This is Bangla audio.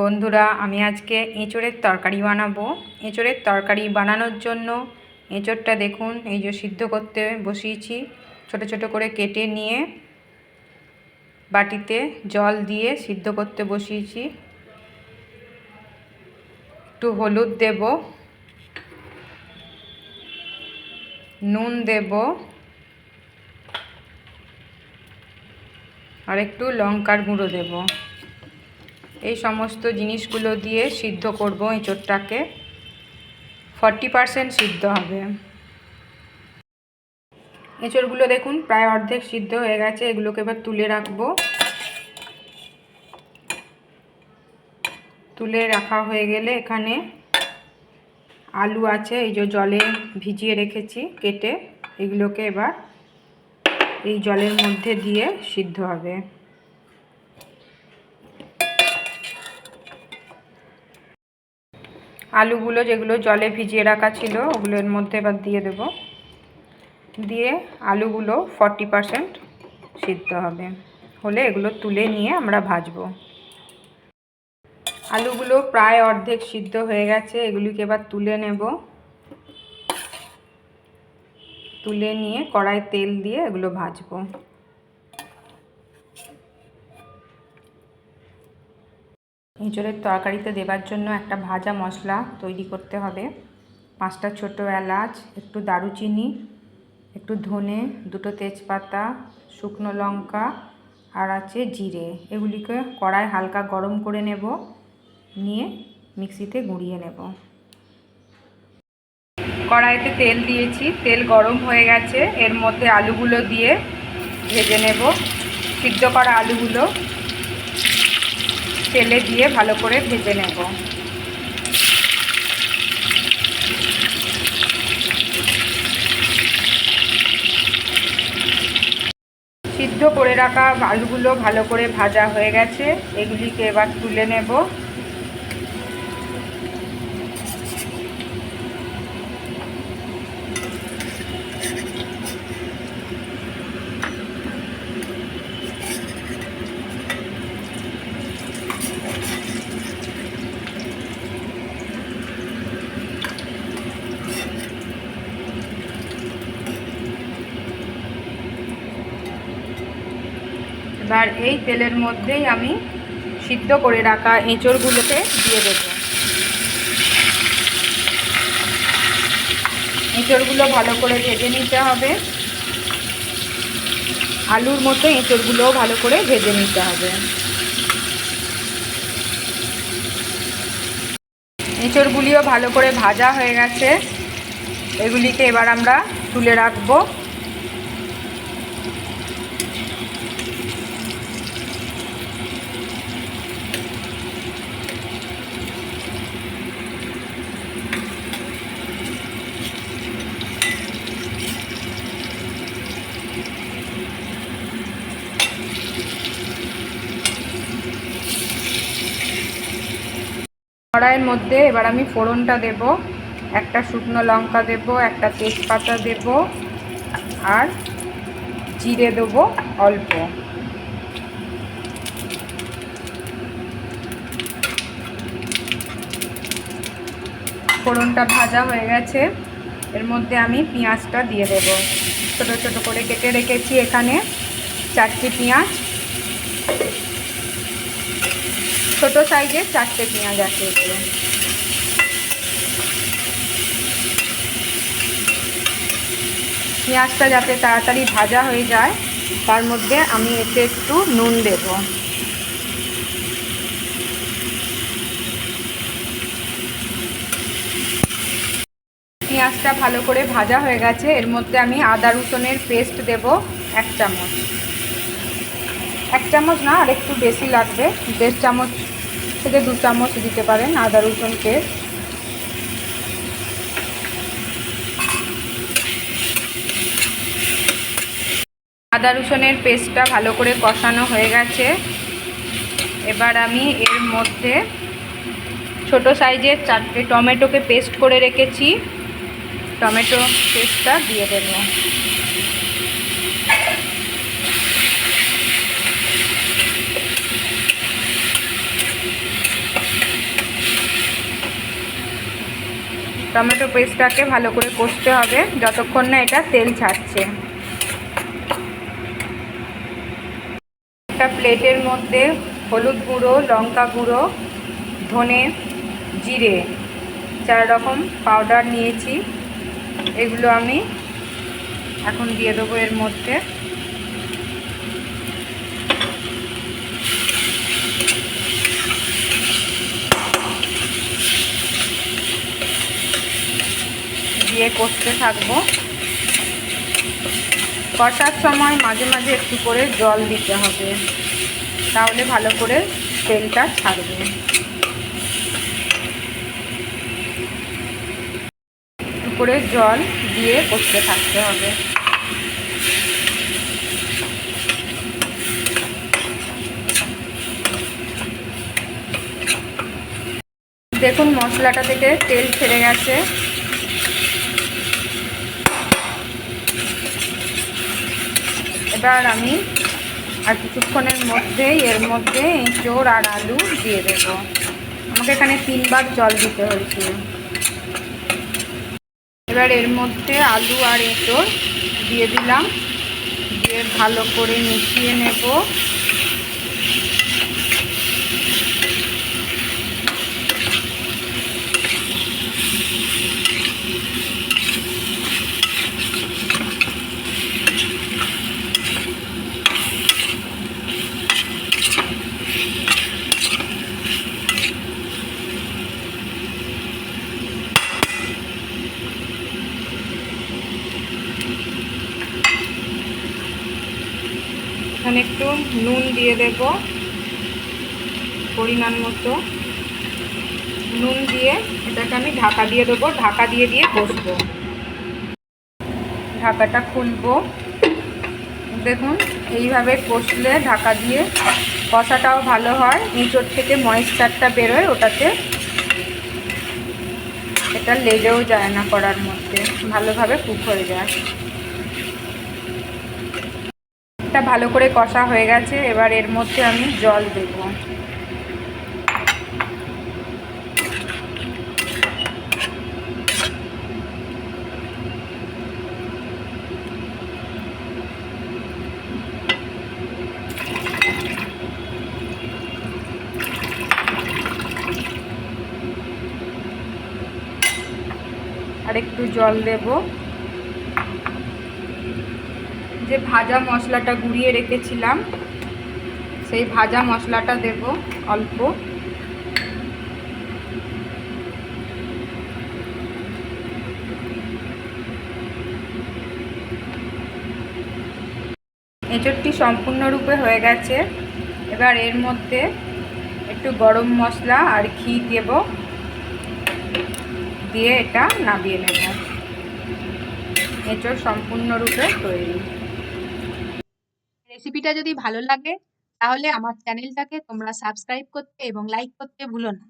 বন্ধুরা, আমি আজকে এঁচড়ের তরকারি বানাবো। এঁচড়ের তরকারি বানানোর জন্য এঁচড়টা দেখুন, এই যে সিদ্ধ করতে বসিয়েছি। ছোট ছোট করে কেটে নিয়ে বাটিতে জল দিয়ে সিদ্ধ করতে বসিয়েছি। একটু হলুদ দেব, নুন দেব, আর একটু লঙ্কার গুঁড়ো দেবো। এই সমস্ত জিনিসগুলো দিয়ে সিদ্ধ করব এঁচোড়টাকে ফর্টি পারসেন্ট সিদ্ধ হবে। এঁচোড়গুলো দেখুন, প্রায় অর্ধেক সিদ্ধ হয়ে গেছে। এগুলোকে এবার তুলে রাখব। তুলে রাখা হয়ে গেলে এখানে আলু আছে, এই যে জলে ভিজিয়ে রেখেছি কেটে। এগুলোকে এবার এই জলের মধ্যে দিয়ে সিদ্ধ হবে। আলুগুলো যেগুলো জলে ভিজিয়ে রাখা ছিল ওগুলো এর মধ্যে এবার দিয়ে দেব। দিয়ে আলুগুলো ফর্টি পারসেন্ট সিদ্ধ হবে। হলে এগুলো তুলে নিয়ে আমরা ভাজবো। আলুগুলো প্রায় অর্ধেক সিদ্ধ হয়ে গেছে, এগুলিকে এবার তুলে নেব। তুলে নিয়ে কড়াই তেল দিয়ে এগুলো ভাজবো। এঁচড়ের তরকারিতে দেবার জন্য একটা ভাজা মশলা তৈরি করতে হবে। পাঁচটা ছোট এলাচ, একটু দারুচিনি, একটু ধনে, দুটো তেজপাতা, শুকনো লঙ্কা আর আছে জিরে। এগুলিকে কড়াই হালকা গরম করে নেব, নিয়ে মিক্সিতে গুঁড়িয়ে নেব। কড়াইতে তেল দিয়েছি, তেল গরম হয়ে গেছে। এর মধ্যে আলুগুলো দিয়ে ভেজে নেব। সিদ্ধ করা আলুগুলো তেলে দিয়ে ভালো করে ভেজে নেব। সিদ্ধ করে রাখা আলুগুলো ভালো করে ভাজা হয়ে গেছে। এগুলিকে এবার তুলে নেব। এবার এই তেলের মধ্যেই আমি সিদ্ধ করে রাখা এঁচড়গুলোকে দিয়ে দেব। এঁচড়গুলো ভালো করে ভেজে নিতে হবে। আলুর মতো এঁচড়গুলোও ভালো করে ভেজে নিতে হবে। এঁচড়গুলিও ভালো করে ভাজা হয়ে গেছে। এগুলিকে এবার আমরা তুলে রাখব। কড়াইয়ের মধ্যে এবার আমি ফোড়নটা দেব, একটা শুকনো লঙ্কা দেব, একটা তেজপাতা দেব, আর জিরে দেবো অল্প। ফোড়নটা ভাজা হয়ে গেছে, এর মধ্যে আমি পেঁয়াজটা দিয়ে দেব। ছোট ছোট করে কেটে রেখেছি এখানে চারটি পেঁয়াজ ছোট সাইজের চারটে পেঁয়াজ আছে এগুলো। পেঁয়াজটা যাতে তাড়াতাড়ি ভাজা হয়ে যায়, তার মধ্যে আমি এতে একটু নুন দেব। পেঁয়াজটা ভালো করে ভাজা হয়ে গেছে, এর মধ্যে আমি আদা রসুনের পেস্ট দেব, এক চামচ। এক চামচ না, আর একটু বেশি লাগবে। দেড় চামচ থেকে দু চামচ দিতে পারেন আদা, রসুন পেস্ট আদা, রসুনের পেস্টটা ভালো করে কষানো হয়ে গেছে। এবার আমি এর মধ্যে ছোট সাইজের চারটে টমেটোকে পেস্ট করে রেখেছি। টমেটো পেস্টটা দিয়ে দেবো। টমেটো পেস্টটাকে ভালো করে কষতে হবে। যতক্ষণ না এটা তেল ছাড়ছে। একটা প্লেটের মধ্যে হলুদ গুঁড়ো, লঙ্কা গুঁড়ো, ধনে জিরে, চার রকম পাউডার নিয়েছি। এগুলো আমি এখন দিয়ে দেবো এর মধ্যে। দিয়ে কষতে থাকব। কষার সময় মাঝে মাঝে একটু করে জল দিতে হবে। তাহলে ভালো করে তেলটা ছাড়বে। করে জল দিয়ে কষতে থাকতে হবে। দেখুন মশলাটা থেকে তেল ছেড়ে গেছে। এবার আমি আর কিছুক্ষণের মধ্যে এর মধ্যে এঁচোড় আর আলু দিয়ে দেবো। আমাকে এখানে তিনবার জল দিতে হয়েছিল এবার এর মধ্যে আলু আর এঁচোড় দিয়ে দিলাম। দিয়ে ভালো করে মিশিয়ে নেব। এখানে একটু নুন দিয়ে দেব, পরিমাণ মতো। নুন দিয়ে এটাকে আমি ঢাকা দিয়ে দেবো, ঢাকা দিয়ে দিয়ে বসবো ঢাকাটা খুলবো। দেখুন, এইভাবে কষলে ঢাকা দিয়ে কষাটাও ভালো হয়। নিচোর থেকে ময়েশ্চারটা বেরোয়, ওটাতে এটা লেগেও যায় না করার মধ্যে, ভালোভাবে কুক হয়ে যায়। এটা ভালো করে কষা হয়ে গেছে, এবার এর মধ্যে আমি জল দেব। আর একটু জল দেবো। যে ভাজা মশলাটা গুঁড়িয়ে রেখেছিলাম, সেই ভাজা মশলাটা দেব অল্প। এঁচড়টি সম্পূর্ণরূপে হয়ে গেছে। এবার এর মধ্যে একটু গরম মশলা আর ঘি দেব। দিয়ে এটা নামিয়ে নেব। এঁচড় সম্পূর্ণরূপে তৈরি। রেসিপিটা যদি ভালো লাগে, তাহলে আমার চ্যানেলটাকে তোমরা সাবস্ক্রাইব করতে এবং লাইক করতে ভুলো না।